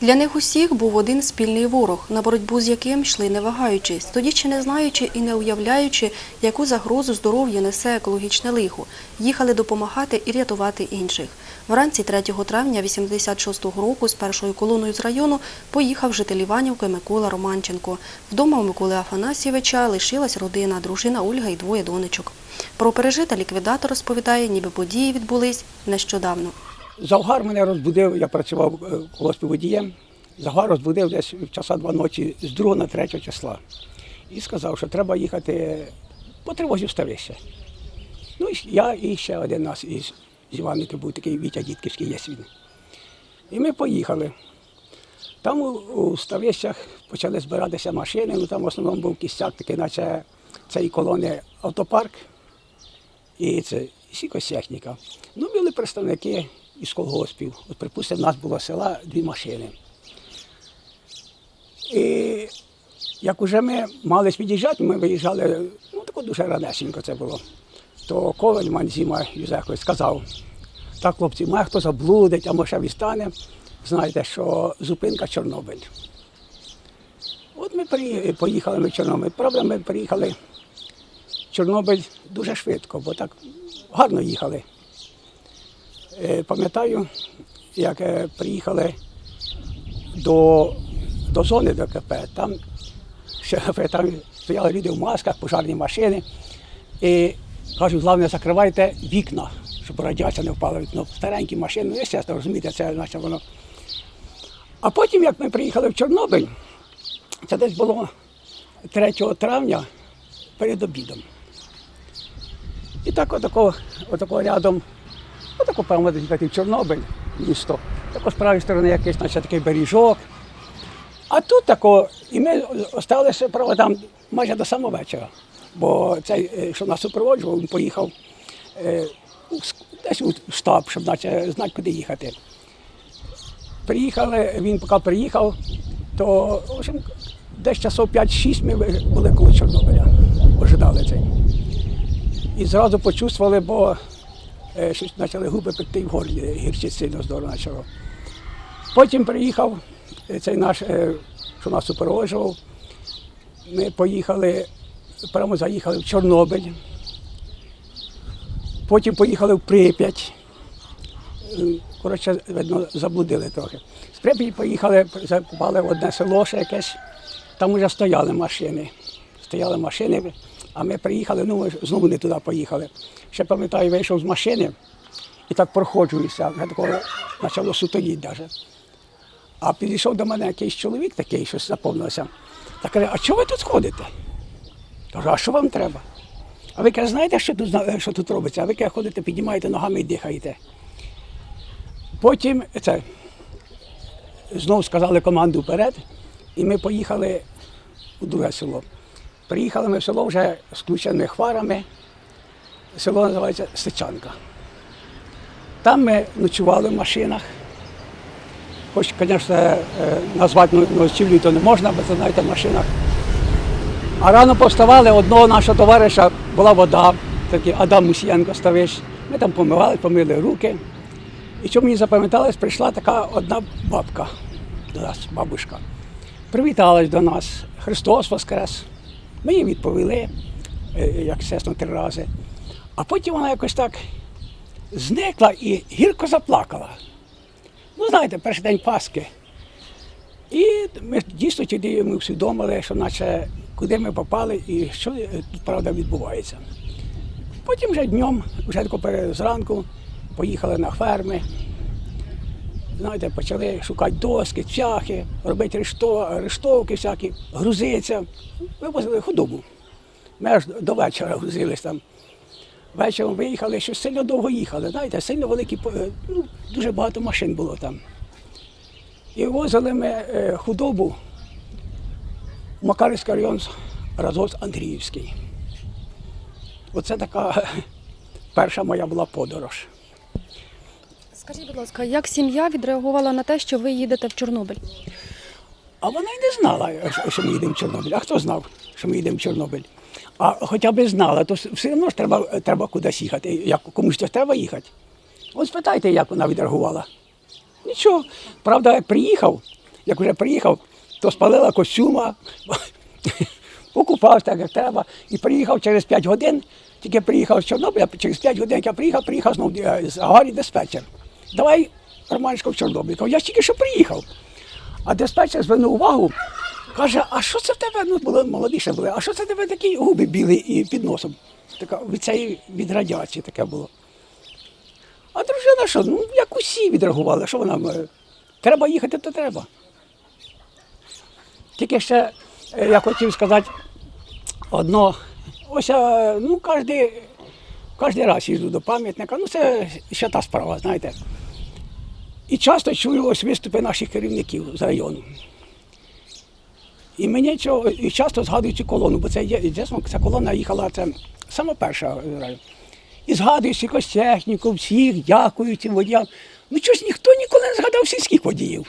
Для них усіх був один спільний ворог, на боротьбу з яким йшли не вагаючись, тоді ще не знаючи і не уявляючи, яку загрозу здоров'ю несе екологічне лихо. Їхали допомагати і рятувати інших. Вранці 3 травня 86-го року з першою колоною з району поїхав житель Іванівки Микола Романченко. Вдома у Миколи Афанасьєвича лишилась родина, дружина Ольга і двоє донечок. Про пережите ліквідатор розповідає, ніби події відбулись нещодавно. Завгар мене розбудив, я працював е, в водієм. Завгар розбудив десь в часа два ночі з 2 на 3 числа. І сказав, що треба їхати по тривозі в Ставище. Ну, і я і ще один нас із, з Іванівки був такий Вітя Дітківський є він. І ми поїхали. Там у, Ставищах почали збиратися машини, ну там в основному був кістяк, такий, наче цієї колони автопарк і це і сікосехніка. Ну, були представники із колгоспів. От, припустимо, в нас було села дві машини. І як уже ми мали від'їжджати, ми виїжджали, ну тако дуже ранесенько це було. То Коваль Манзіма Юзекович сказав, так, хлопці, має хто заблудить, а може відстане, знаєте, що зупинка Чорнобиль. От ми поїхали ми в Чорнобиль. Правда, ми приїхали в Чорнобиль дуже швидко, бо так гарно їхали. Е, Пам'ятаю, як е, приїхали до, до зони ДКП, там, ще, там стояли люди в масках, пожарні машини. І кажуть, головне, закривайте вікна, щоб радіація не впала вікно. Старенькі машини, ну, звісно, розумієте, це наче воно. А потім, як ми приїхали в Чорнобиль, це десь було 3 травня перед обідом. І так отако, отако рядом, отако, певно, десь такий Чорнобиль, місто. Тако з правої сторони якийсь, наче такий бережок. А тут тако, і ми залишилися право там майже до самого вечора. Бо цей, е, що нас супроводжував, він поїхав е, десь у штаб, щоб наче знати, куди їхати. Приїхали, він поки приїхав, то в общем, десь часов 5-6 ми були коло Чорнобиля, ожидали цей. І зразу почувствували, бо щось почали губи пекти в горлі, гірчить сильно здорово почало. Потім приїхав е, цей наш, е, що нас супроводжував. Ми поїхали, прямо заїхали в Чорнобиль. Потім поїхали в Прип'ять. Е, Коротше, видно, заблудили трохи. З Прип'яті поїхали, закупали в одне село ще якесь, там вже стояли машини. Стояли машини, а ми приїхали, ну ми знову не туди поїхали. Ще пам'ятаю, вийшов з машини і так проходжуюся, почало сутоїть навіть. А підійшов до мене якийсь чоловік такий, щось заповнився. Та каже, а чого ви тут ходите? Кажу, а що вам треба? А ви каже, знаєте, що тут, що тут робиться? А ви каже, ходите, піднімаєте ногами і дихаєте. Потім це, знову сказали команду вперед, і ми поїхали у друге село. Приїхали ми в село вже з включеними хварами. Село називається Сичанка. Там ми ночували в машинах. Хоч, звісно, е, назвати ну, ночівлю то не можна, бо це знаєте, в машинах. А рано повставали, одного нашого товариша була вода, такий Адам Мусієнко ставиш. Ми там помивали, помили руки. І що мені запам'яталось, прийшла така одна бабка до нас, бабушка. Привіталась до нас, Христос Воскрес. Ми їй відповіли, е, як чесно, три рази. А потім вона якось так зникла і гірко заплакала. Ну, знаєте, перший день Пасхи. І ми дійсно тоді ми усвідомили, що наче куди ми попали і що е, тут правда відбувається. Потім вже днем, вже зранку, поїхали на ферми. Знаєте, почали шукати доски, цяхи, робити решто, рештовки всякі, грузитися. Вивозили худобу. Ми аж до вечора грузились там. Вечором виїхали, що сильно довго їхали. Знаєте, сильно великі, е, ну, дуже багато машин було там. І возили ми е, худобу в Макарівський район Разос Андріївський. Оце така перша моя була подорож. Скажіть, будь ласка, як сім'я відреагувала на те, що ви їдете в Чорнобиль? А вона й не знала, що- ми їдемо в Чорнобиль. А хто знав, що ми їдемо в Чорнобиль? А хоча б знала, то все одно ж треба, треба кудись їхати. Як комусь то треба їхати. От спитайте, як вона відреагувала. Нічого. Правда, як приїхав, як вже приїхав, то спалила костюма, покупався так, як треба, і приїхав через 5 годин, тільки приїхав з Чорнобиля, через 5 годин, як я приїхав, приїхав знову е, з Агарі диспетчер. Давай, Романчико, в Чорнобиль. Я тільки що приїхав. А диспетчер звернув увагу, каже, а що це в тебе? Ну, були молодіше були, а що це в тебе такі губи білі і під носом? Така від цієї від радіації таке було. А дружина що? Ну, як усі відреагували, що вона? е, Треба їхати, то треба. Тільки ще е, я хотів сказати одно. Ось е, ну, кожен, раз їжджу до пам'ятника. Ну, це ще та справа, знаєте. І часто чую ось виступи наших керівників з району. І мені цього, і часто згадую цю колону, бо це є, ця колона їхала, це саме перша. е, район. І згадую якось техніку, всіх, дякую цим водіям. Ну щось ніхто ніколи не згадав сільських водіїв.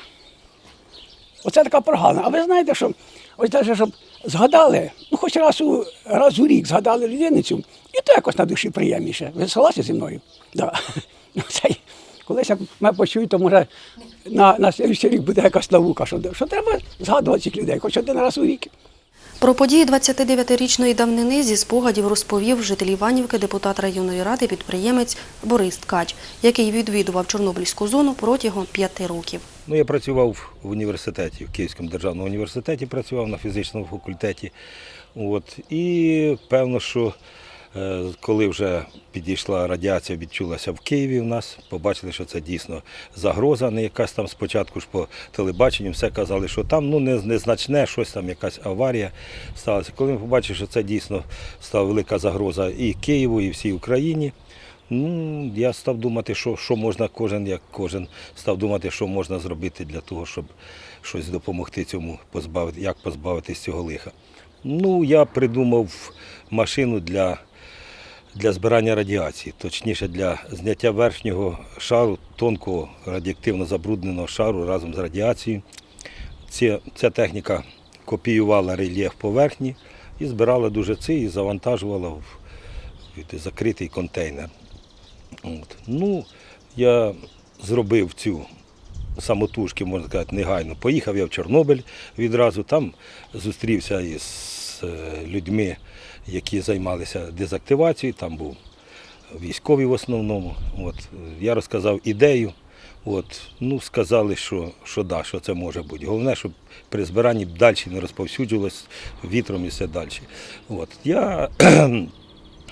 Оце така програма. А ви знаєте, що ось навіть, щоб згадали, ну хоч раз у, раз у рік згадали людиницю, і то якось на душі приємніше. Ви согласні зі мною? Да. Ну, це, колись як мене почують, то може на, на слідчий рік буде якась наука, що, що треба згадувати цих людей, хоч один раз у рік. Про події 29-річної давнини зі спогадів розповів житель Іванівки депутат районної ради підприємець Борис Ткач, який відвідував Чорнобильську зону протягом п'яти років. Ну, я працював в університеті, в Київському державному університеті працював на фізичному факультеті. От. І певно, що коли вже підійшла радіація, відчулася в Києві в нас, побачили, що це дійсно загроза, не якась там спочатку ж по телебаченню, все казали, що там ну, незначне, щось там, якась аварія сталася. Коли ми побачили, що це дійсно стала велика загроза і Києву, і всій Україні. Ну, я став думати, що, що можна кожен, як кожен, став думати, що можна зробити для того, щоб щось допомогти цьому позбавити, як позбавитись цього лиха. Ну, я придумав машину для, для збирання радіації, точніше для зняття верхнього шару, тонкого радіоактивно забрудненого шару разом з радіацією. Ця, ця техніка копіювала рельєф поверхні і збирала дуже це і завантажувала в, закритий контейнер. От. Ну, я зробив цю самотужки, можна сказати, негайно. Поїхав я в Чорнобиль відразу, там зустрівся із е, людьми, які займалися дезактивацією, там був військовий в основному. От. Я розказав ідею. От, ну, сказали, що, що да, що це може бути. Головне, щоб при збиранні далі не розповсюджувалось вітром і все далі. От. Я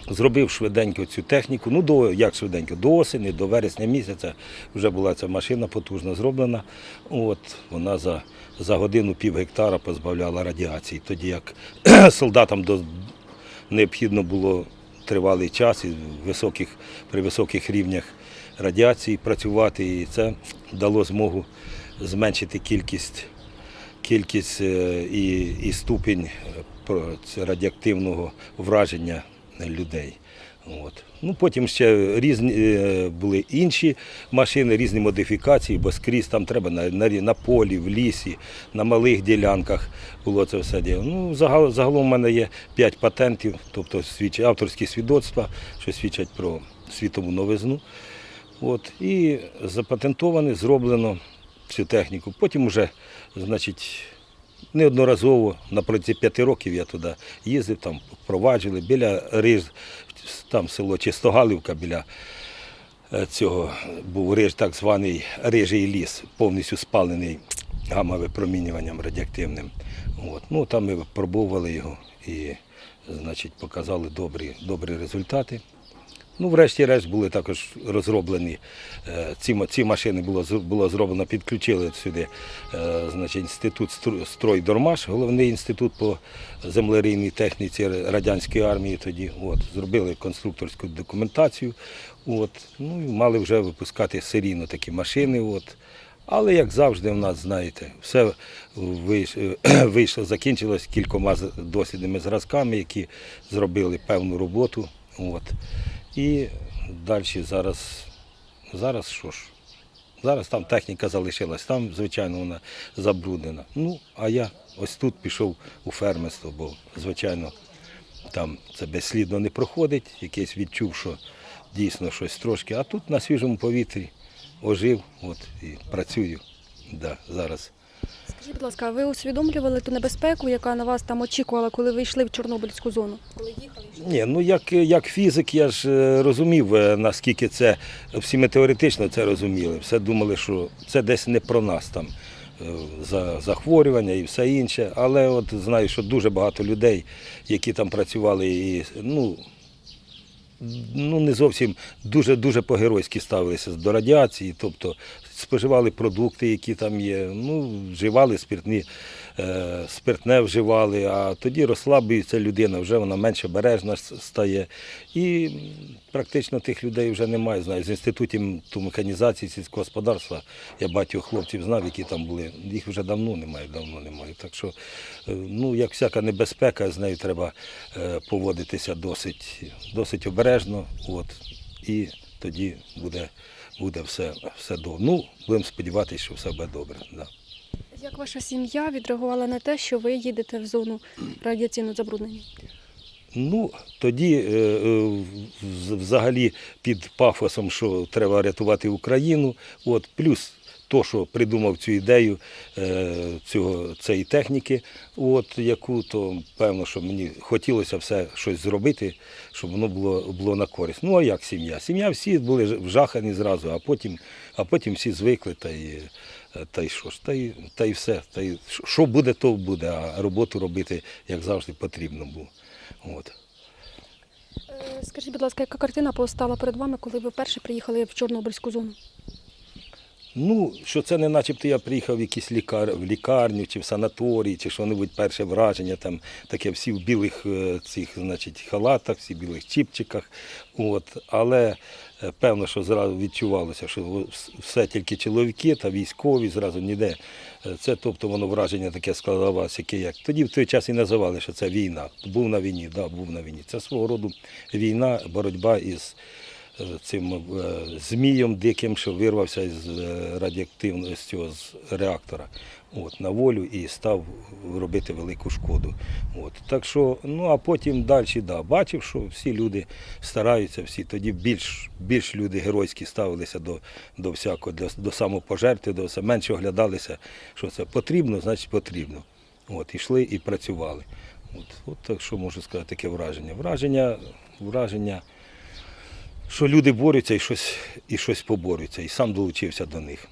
зробив швиденько цю техніку. Ну, до, як швиденько, до осені, до вересня місяця вже була ця машина потужно зроблена. От, вона за, за годину пів гектара позбавляла радіації. Тоді як солдатам до, необхідно було тривалий час і високих, при високих рівнях радіації працювати, і це дало змогу зменшити кількість кількість е, і, і ступінь е, радіоактивного враження людей. От. Ну, потім ще різні е, були інші машини, різні модифікації, бо скрізь там треба на, на, на полі, в лісі, на малих ділянках було це все діло. Ну, загал, загалом в мене є 5 патентів, тобто свідч, авторські свідоцтва, що свідчать про світову новизну. От, і запатентовано, зроблено цю техніку. Потім вже, значить, неодноразово, на протязі п'яти років я туди їздив, там впроваджували, біля Риж, там село Чистогалівка, біля е, цього був риж, так званий рижий ліс, повністю спалений гамма-випромінюванням радіоактивним. От. Ну, там ми пробували його і значить, показали добрі, добрі результати. Ну, врешті-решт були також розроблені е, ці, ці машини було, було зроблено, підключили сюди е, значить, інститут стройдормаш, головний інститут по землерійній техніці радянської армії тоді. От, зробили конструкторську документацію. От, ну, і мали вже випускати серійно такі машини. От. Але як завжди, в нас, знаєте, все вийшло, закінчилось кількома дослідними зразками, які зробили певну роботу. От. І далі зараз, зараз що ж? Зараз там техніка залишилась, там, звичайно, вона забруднена. Ну, а я ось тут пішов у фермерство, бо, звичайно, там це безслідно не проходить, якийсь відчув, що дійсно щось трошки. А тут на свіжому повітрі ожив от, і працюю да, зараз. Скажіть, будь ласка, а ви усвідомлювали ту небезпеку, яка на вас там очікувала, коли ви йшли в Чорнобильську зону? Коли їхали? Ні, ну як, як фізик, я ж е, розумів, е, наскільки це всі ми теоретично це розуміли. Все думали, що це десь не про нас там е, за захворювання і все інше. Але от знаю, що дуже багато людей, які там працювали, і ну. Ну, не зовсім дуже дуже по-геройськи ставилися до радіації, тобто споживали продукти, які там є, ну, вживали спиртні, е, спиртне вживали, а тоді розслаблюється людина, вже вона менш обережна стає. І практично тих людей вже немає. Знаю, з інститутів ту механізації сільського господарства я багатьох хлопців знав, які там були. Їх вже давно немає, давно немає. Так що, е, ну, як всяка небезпека, з нею треба е, поводитися досить, досить обережно. От, і тоді буде, буде все, все добре. Ну, будемо сподіватися, що все буде добре. Да. Як ваша сім'я відреагувала на те, що ви їдете в зону радіаційного забруднення? Ну, тоді е, е, взагалі під пафосом, що треба рятувати Україну, от, плюс то, що придумав цю ідею е, цього, цієї техніки, от, яку, то певно, що мені хотілося все щось зробити, щоб воно було, було на користь. Ну, а як сім'я? Сім'я всі були вжахані зразу, а потім, а потім всі звикли та й, е, та й що ж, та й, та й все. Та й, що- буде, то буде, а роботу робити, як завжди, потрібно було. От. Е, Скажіть, будь ласка, яка картина постала перед вами, коли ви вперше приїхали в Чорнобильську зону? Ну, що це не начебто я приїхав в якийсь лікар, в лікарню чи в санаторій, чи що-небудь перше враження, там таке всі в білих е, цих, значить, халатах, всі в білих чіпчиках. От. Але е, певно, що зразу відчувалося, що все тільки чоловіки та військові, зразу ніде. Е, Це тобто воно враження таке складалося, яке як. Тоді в той час і називали, що це війна. Був на війні, да, був на війні. Це свого роду війна, боротьба із цим е, змієм диким, що вирвався з е, радіоактивністю з реактора от, на волю і став робити велику шкоду. От. Так що, ну а потім далі, да, бачив, що всі люди стараються, всі тоді більш, більш люди геройські ставилися до, до всякого, до, до самопожертви, до все, менше оглядалися, що це потрібно, значить потрібно. От, ішли і працювали. От, от так що можу сказати, таке враження. Враження, враження що люди борються і щось, і щось поборються, і сам долучився до них.